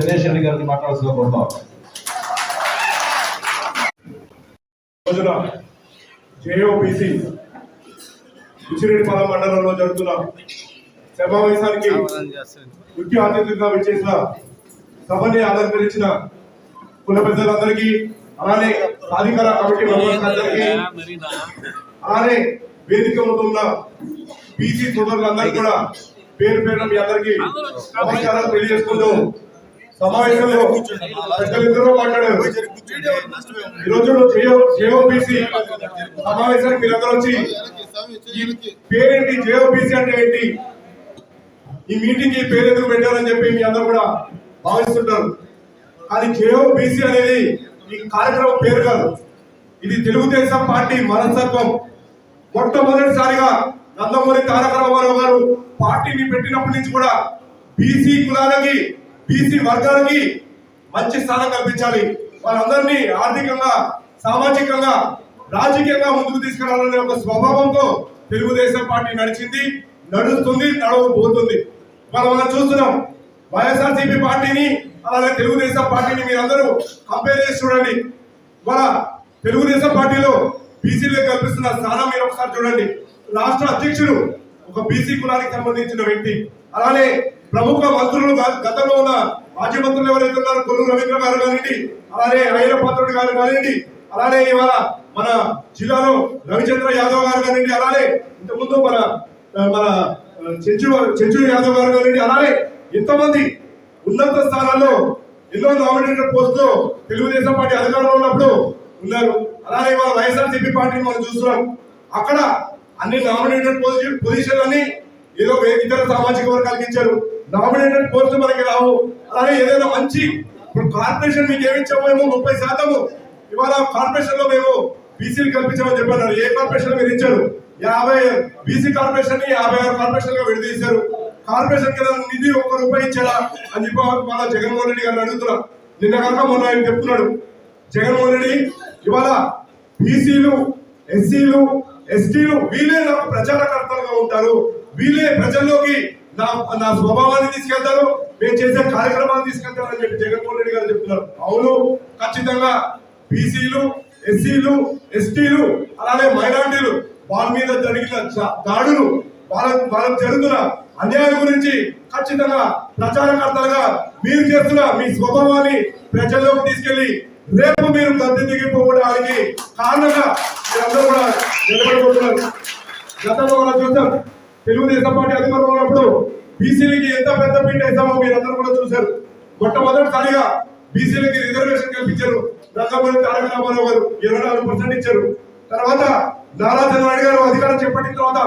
దినేష్ రెడ్డి గారిని మాట్లాడాల్సిన కోరుతాం రోజున జేఓబీసీ ఉచిరెడ్డిపాలెం మండలంలో జరుగుతున్న సమావేశానికి ముఖ్య అతిథిగా విచ్చేసిన సభని అలంకరించిన కుల పెద్దలందరికీ అలానే అధికార కమిటీ మెంబర్లందరికీ అలానే వేదిక ఉన్న బీసీ సోదరులందరికీ కూడా పేరు పేరు మీ అందరికీ నమస్కారాలు తెలియజేసుకుంటూ సమావేశంలో పెద్దలిద్దరూ మాట్లాడారు. ఈ రోజు జేఓబీసీ సమావేశానికి మీరందరూ వచ్చి ఈ పేరేంటి జేఓబీసీ అంటే ఏంటి? ఈ మీటింగ్ ఈ పేరు ఎందుకు పెట్టారని చెప్పి మీ అందరూ కూడా భావిస్తుంటారు. కానీ జేఓబీసీ అనేది ఈ కార్యక్రమం పేరు కాదు. ఇది తెలుగుదేశం పార్టీ మనస్తత్వం. మొట్టమొదటిసారిగా నందమూరి తారక రామారావు గారు పార్టీని పెట్టినప్పటి నుంచి కూడా బీసీ కులాలకి బీసీ వర్గాలకి మంచి స్థానం కల్పించాలి. వాళ్ళందరినీ ఆర్థికంగా సామాజికంగా రాజకీయంగా ముందుకు తీసుకురావాలనే ఒక స్వభావంతో తెలుగుదేశం పార్టీ నడిచింది నడుస్తుంది నడవబోతుంది. మనం మనం చూస్తున్నాం. వైఎస్ఆర్సీపీ పార్టీని అలాగే తెలుగుదేశం పార్టీని మీరందరూ కంపేర్ చేసి చూడండి. మన తెలుగుదేశం పార్టీలో బీసీలకు కల్పిస్తున్న స్థానం మీరు ఒకసారి చూడండి. రాష్ట్ర అధ్యక్షుడు ఒక బీసీ కులానికి సంబంధించిన వ్యక్తి. అలానే ప్రముఖ మంత్రులు గతంలో ఉన్న మాజీ మంత్రులు ఎవరైతే ఉన్నారో కొల్లు రవీంద్ర గారు కానివ్వండి అలానే అయ్యన పాత్రుడు గారు కానివ్వండి అలానే ఇవాళ మన జిల్లాలో రవిచంద్ర యాదవ్ గారు కానివ్వండి అలానే ఇంతకుముందు మన మన చెంచు చెంచు యాదవ్ గారు కానివ్వండి అలానే ఎంతమంది ఉన్నత స్థానాల్లో ఎన్నో నామినేటెడ్ పోస్టులో తెలుగుదేశం పార్టీ అధికారంలో ఉన్నప్పుడు ఉన్నారు. అలానే ఇవాళ వైఎస్ఆర్సీపీ పార్టీని మనం చూస్తున్నాం. అక్కడ అన్ని నామినేటెడ్ పొజిషన్ అని ఏదో ఇతర సామాజిక వర్గాలకు ఇచ్చారు. నామినేటెడ్ పోస్టులు మనకి రావు. అలాగే ఏదైనా మంచి ఇప్పుడు కార్పొరేషన్ మీకు ఏమి ఇచ్చాము మేము ముప్పై శాతము. ఇవాళ కార్పొరేషన్లో మేము బీసీలు కల్పించామని చెప్పారు ఏ కార్పొరేషన్ మీరు ఇచ్చారు? యాభై బీసీ కార్పొరేషన్ని యాభై ఆరు కార్పొరేషన్గా విడదీశారు. కార్పొరేషన్ కింద నిధి ఒక్క రూపాయి ఇచ్చారా అని చెప్పి వాళ్ళ జగన్మోహన్ రెడ్డి గారిని అడుగుతున్నా. నిన్న కనుక మొన్న ఆయన చెప్తున్నాడు. జగన్మోహన్ రెడ్డి ఇవాళ బీసీలు ఎస్సీలు ఎస్టీలు వీళ్ళే నాకు ప్రచారకర్తలుగా ఉంటారు. వీళ్ళే ప్రజల్లోకి నా నా స్వభావాన్ని తీసుకెళ్తారు మేము చేసే కార్యక్రమాన్ని తీసుకెళ్తారు అని చెప్పి జగన్మోహన్ రెడ్డి గారు చెప్తున్నారు. అవును ఖచ్చితంగా బీసీలు ఎస్సీలు ఎస్టీలు అలానే మైనార్టీలు వాళ్ళ మీద జరిగిన దాడులు వాళ్ళ వాళ్ళకు జరుగుతున్న అన్యాయం గురించి ఖచ్చితంగా ప్రచారకర్తలుగా మీరు చేస్తున్న మీ స్వభావాన్ని ప్రజల్లోకి తీసుకెళ్ళి రేపు మీరు గద్దె దిగిపోవడానికి కారణంగా మీరందరూ కూడా నిలబడిపోతున్నారు. గతంలో మనం చూస్తాం తెలుగుదేశం పార్టీ అధికారంలో ఉన్నప్పుడు బీసీలకి ఎంత పెద్ద పీట వేసామో మీరందరూ కూడా చూశారు. మొట్టమొదటిసారిగా బీసీలకి రిజర్వేషన్ కల్పించారు. రంగమూరి తారక రామారావు గారు ఇరవై నాలుగు పర్సెంట్ ఇచ్చారు. తర్వాత నారా చంద్రబాబు గారు అధికారం చేపట్టిన తర్వాత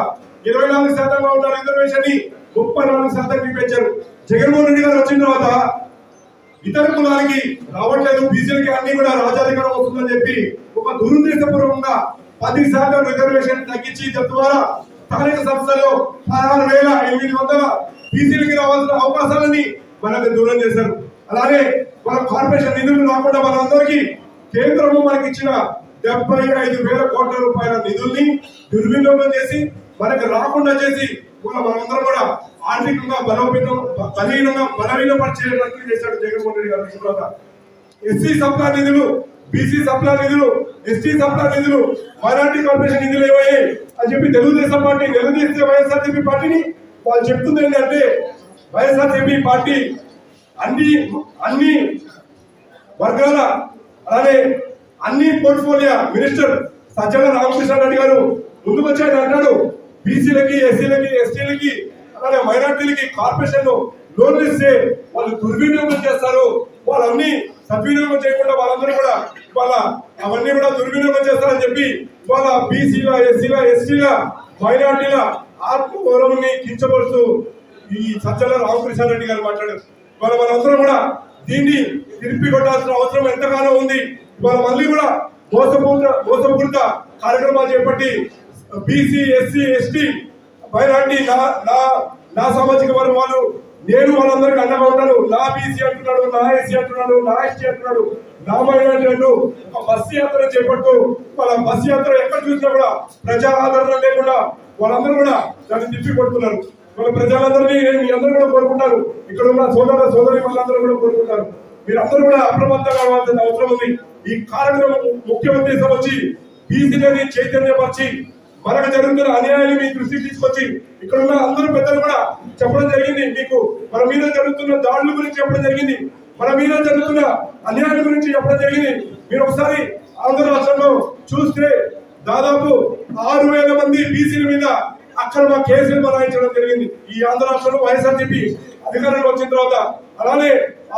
ఇరవై నాలుగు శాతంగా ఉన్న రిజర్వేషన్ని ముప్పై నాలుగు శాతానికి పెంచారు జగన్మోహన్ రెడ్డి గారు వచ్చిన తర్వాత ఇతర కులాలకి రావట్లేదు. బీసీలకి అన్ని కూడా రాజాధికారం వస్తుందని చెప్పి ఒక దురుద్దేశపూర్వకంగా పది శాతం రిజర్వేషన్ తగ్గించి తద్వారా స్థానిక సంస్థలో పదహారు వేల ఎనిమిది వందల బీసీలకి రావాల్సిన అవకాశాలని మనకు దూరం చేశారు. అలానే మన కార్పొరేషన్ నిధులు రాకుండా మనందరికీ కేంద్రము మనకి ఇచ్చిన డెబ్బై ఐదు వేల కోట్ల రూపాయల నిధుల్ని దుర్వినియోగం చేసి మనకు రాకుండా చేసి ఇవాళ మనందరం కూడా ఆర్థికంగా బలోపేతం బలహీనంగా బలహీనపరిచేటట్టు చేశాడు జగన్మోహన్ రెడ్డి గారు. తర్వాత ఎస్సీ సప్లా నిధులు బీసీ సప్లా నిధులు ఎస్టీ సప్లా నిధులు మైనార్టీ కార్పొరేషన్ నిధులు ఏమయ్యాయి అని చెప్పి తెలుగుదేశం పార్టీ తెలుగుదేశం వైఎస్ఆర్సీపీ పార్టీని వాళ్ళు చెప్తుంది ఏంటంటే వైఎస్ఆర్సీపీ పార్టీ అన్ని అన్ని వర్గాల అలానే అన్ని పోర్ట్ఫోలియో మినిస్టర్ సజ్జల రామకృష్ణ రెడ్డి గారు ముందుకు వచ్చాడు అంటాడు. బీసీలకి ఎస్సీలకి ఎస్టీలకి అలానే మైనార్టీలకి కార్పొరేషన్ లోన్లు ఇస్తే వాళ్ళు దుర్వినియోగం చేస్తారు. వాళ్ళన్ని సద్వినియోగం చేయకుండా వాళ్ళందరూ కూడా వాళ్ళ అవన్నీ కూడా దుర్వినియోగం చేస్తారని చెప్పి వాళ్ళ బీసీల ఎస్సీల ఎస్టీల మైనార్టీల ఆత్మగౌరవాన్ని కించపరుస్తూ ఈ సజ్జల రామకృష్ణ రెడ్డి గారు మాట్లాడారు. ఇవాళ మనందరం కూడా దీన్ని తిరిపి కొట్టాల్సిన అవసరం ఎంతగానో ఉంది. ఇవాళ మళ్ళీ కూడా మోసపూరిత మోసపూరిత కార్యక్రమాలు చేపట్టి బీసీ ఎస్సీ ఎస్టీ మైనార్టీ నా నా నా సామాజిక వర్గం వాళ్ళు నేను వాళ్ళందరికీ అండగా ఉంటాను నా బీసీ అంటున్నాడు నా ఎస్సీ అంటున్నాడు నా ఎస్టీ అంటున్నాడు నా మైనార్టీ ఒక బస్సు యాత్ర చేపట్టు వాళ్ళ బస్సు యాత్ర ఎక్కడ చూసినా కూడా ప్రజా ఆదరణ లేకుండా వాళ్ళందరూ కూడా దాన్ని తిప్పి కొడుతున్నారు మన ప్రజలందరినీ నేను మీ అందరూ కూడా కోరుకుంటారు ఇక్కడ ఉన్న సోదర సోదరి వాళ్ళందరూ కూడా కోరుకుంటారు మీరందరూ కూడా అప్రమత్తంగా కావాల్సిన అవసరం ఉంది. ఈ కార్యక్రమం ముఖ్య ఉద్దేశం వచ్చి బీసీలని చైతన్యపరిచి మనకు జరుగుతున్న అన్యాయాన్ని మీ దృష్టికి తీసుకొచ్చి ఇక్కడ ఉన్న అందరూ పెద్దలు కూడా చెప్పడం జరిగింది. మీకు మన మీద జరుగుతున్న దాడుల గురించి చెప్పడం జరిగింది. మన మీద జరుగుతున్న అన్యాయం గురించి చెప్పడం జరిగింది. మీరు ఒకసారి ఆంధ్ర రాష్ట్రంలో చూస్తే దాదాపు ఆరు వేల మంది బీసీల మీద అక్రమ కేసులు బనాయించడం జరిగింది. ఈ ఆంధ్ర రాష్ట్రంలో వైఎస్ఆర్సీపీ అధికారంలో వచ్చిన తర్వాత అలానే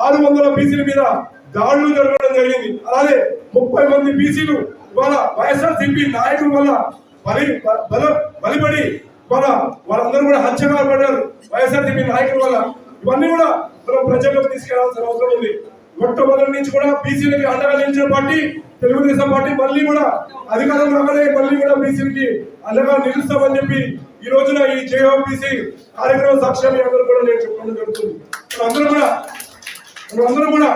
ఆరు వందల బీసీల మీద దాడులు జరగడం జరిగింది. అలానే ముప్పై మంది బీసీలు ఇవాళ వైఎస్ఆర్సీపీ నాయకుల వల్ల బలి బల బలిపడి మన వాళ్ళందరూ కూడా హత్య పడ్డారు. వైఎస్ఆర్సీపీ నాయకుల వల్ల ఇవన్నీ కూడా మనం ప్రజల్లోకి తీసుకెళ్ళాల్సిన అవసరం ఉంది. మొట్టమొదటి నుంచి కూడా బీసీలకి అండగా నిలిచిన పార్టీ తెలుగుదేశం పార్టీ మళ్ళీ కూడా అధికారం రాగానే మళ్ళీ కూడా బీసీలకి అండగా నిలుస్తామని చెప్పి ఈ రోజున ఈ జేఓబీసీ కార్యక్రమం సాక్ష్యం అందరూ కూడా నేను చెప్పడం జరుగుతుంది. అందరూ కూడా అందరూ కూడా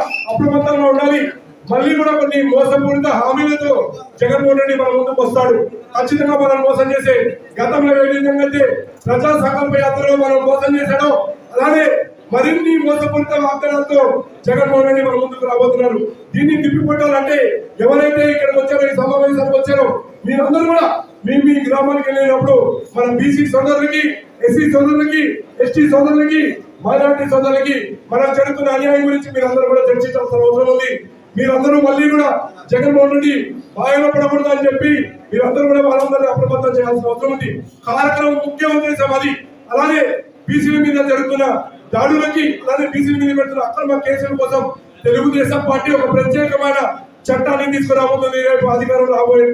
మళ్ళీ కూడా కొన్ని మోసపూరిత హామీలతో జగన్మోహన్ రెడ్డి మన ముందుకు వస్తాడు. ఖచ్చితంగా మనం మోసం చేసే గతంలో ఏ విధంగా అయితే ప్రజా సంకల్ప యాత్రలో మనం మోసం చేశాడో అలానే మరిన్ని మోసపూరిత వాగ్దానాలతో జగన్మోహన్ రెడ్డి మన ముందుకు రాబోతున్నారు. దీన్ని తిప్పికొట్టాలంటే ఎవరైతే ఇక్కడికి వచ్చారో ఈ సమావేశానికి వచ్చారో మీరందరూ కూడా మీ మీ గ్రామానికి వెళ్ళినప్పుడు మన బీసీ సోదరులకి ఎస్సీ సోదరులకి ఎస్టీ సోదరులకి మైనార్టీ సోదరులకి మనకు జరుగుతున్న అన్యాయం గురించి మీరందరూ కూడా చర్చించాల్సిన అవసరం ఉంది. మీరందరూ మళ్ళీ కూడా జగన్మోహన్ రెడ్డి బాయిలో పడకూడదు అని చెప్పి మీరందరూ కూడా వాళ్ళందరినీ అప్రమత్తం చేయాల్సిన అవసరం ఉంది. కార్యక్రమం ముఖ్యమంత్రి సమాధి అలానే బీసీల మీద జరుగుతున్న దాడులకి అలానే బీసీల మీద పెడుతున్న అక్రమ కేసుల కోసం తెలుగుదేశం పార్టీ ఒక ప్రత్యేకమైన చట్టాన్ని తీసుకురాబోతుంది. రేపు అధికారం రాబోయే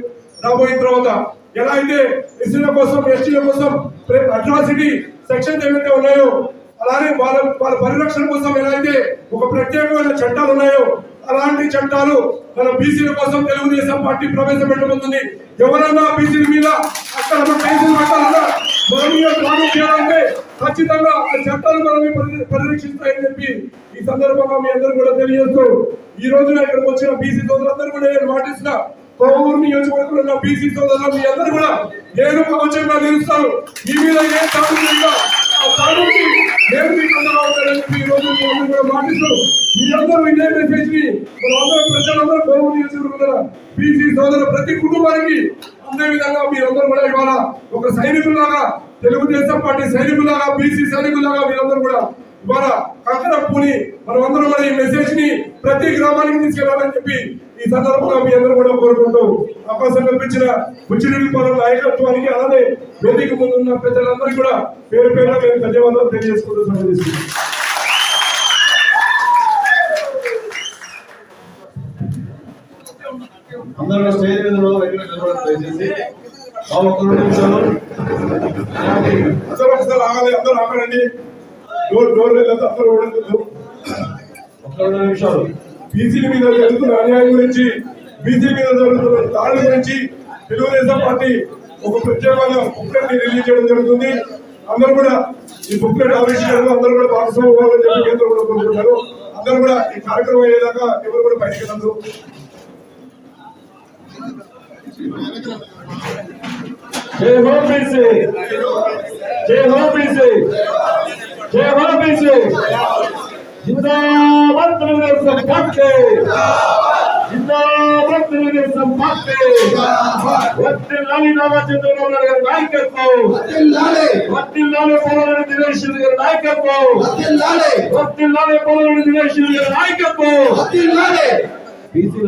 రాబోయిన తర్వాత ఎలా అయితే ఎస్సీల కోసం ఎస్టీల కోసం అట్రాసిటీ సెక్షన్స్ ఏవైతే ఉన్నాయో అలానే వాళ్ళ వాళ్ళ పరిరక్షణ కోసం ఎలా అయితే ఒక ప్రత్యేకమైన చట్టాలు ఉన్నాయో అలాంటి చట్టాలు మన బీసీల కోసం తెలుగుదేశం పార్టీ ప్రవేశపెట్టబోతుంది. ఎవరైనా బీసీల మీద అక్కడ కేసులు పెట్టాలన్నా మన మీద చేయాలంటే ఖచ్చితంగా ఆ చట్టాలు మనల్ని పరి- పరిరక్షిస్తాయని చెప్పి ఈ సందర్భంగా మీ అందరూ కూడా తెలియజేస్తూ ఈ రోజున ఇక్కడికి వచ్చిన బీసీ సోదరులందరూ కూడా నేను మాటిస్తున్న కోవూరు నియోజకవర్గంలో ఉన్న బీసీ సోదరులు మీ అందరూ కూడా నేను కవచంగా నిలుస్తాను. మీ మీద ఏం దాడులు చేసినా ఆ దాడులకి నేను మీకు అందరూ అవుతానని చెప్పి ఈ రోజు కూడా మాటిస్తూ మీ అందరూ ఇదే మెసేజ్ని మనందరూ ప్రజలందరూ కోవూరు నియోజకవర్గంలో బీసీ సోదరు ప్రతి కుటుంబానికి అదే విధంగా మీరందరూ కూడా ఇవాళ ఒక సైనికులాగా తెలుగుదేశం పార్టీ సైనికులాగా బీసీ సైనికులాగా మీరందరూ కూడా ఇవాళ కంకర పూని మనమందరం కూడా ఈ మెసేజ్ని ప్రతి గ్రామానికి తీసుకెళ్ళాలని చెప్పి ఈ సందర్భంగా మీ అందరూ కూడా కోరుకుంటూ అవకాశం కల్పించిన ముచ్చిరెడ్డి పాలన నాయకత్వానికి అలానే వేదిక ముందు ఉన్న ప్రజలందరికీ కూడా పేరు పేరున మేము ధన్యవాదాలు తెలియజేసుకుంటూ సంబంధిస్తున్నాం అందరూ స్టేజ్ మీద ఉన్న వెంటనే నిలబడండి దయచేసి రెండు నిమిషాలు. అసలు ఒకసారి ఆగాలి అందరూ ఆగండి డోర్ డోర్ అందరూ నిమిషాలు. బీసీల మీద జరుగుతున్న అన్యాయం గురించి బీసీ మీద జరుగుతున్న దాడుల గురించి తెలుగుదేశం పార్టీ ఒక ప్రత్యేకమైన బుక్లెట్ని రిలీజ్ చేయడం జరుగుతుంది. అందరూ కూడా ఈ బుక్లెట్ ఆవిష్కరణలో అందరూ కూడా భాగస్వామ్యం అవ్వాలని చెప్పి కేంద్రం కూడా కోరుకుంటున్నారు. అందరూ కూడా ఈ కార్యక్రమం అయ్యేదాకా ఎవరు కూడా బయటకు వెళ్ళదు జై హో బీసీ. జై హో బీసీ. జై హో బీసీ జిందాబాద్ తెలుగుదేశం పార్టీ. జిందాబాద్ తెలుగుదేశం పార్టీ. వర్తిల్లాలి రామచంద్రబాబు నాయుడు గారి నాయకత్వం. వర్తిల్లాలి పోలవరం దినేష్ గారి నాయకత్వం. వర్తిల్లాలి పోలవరం దినేష్ గారి నాయకత్వం. బీసీ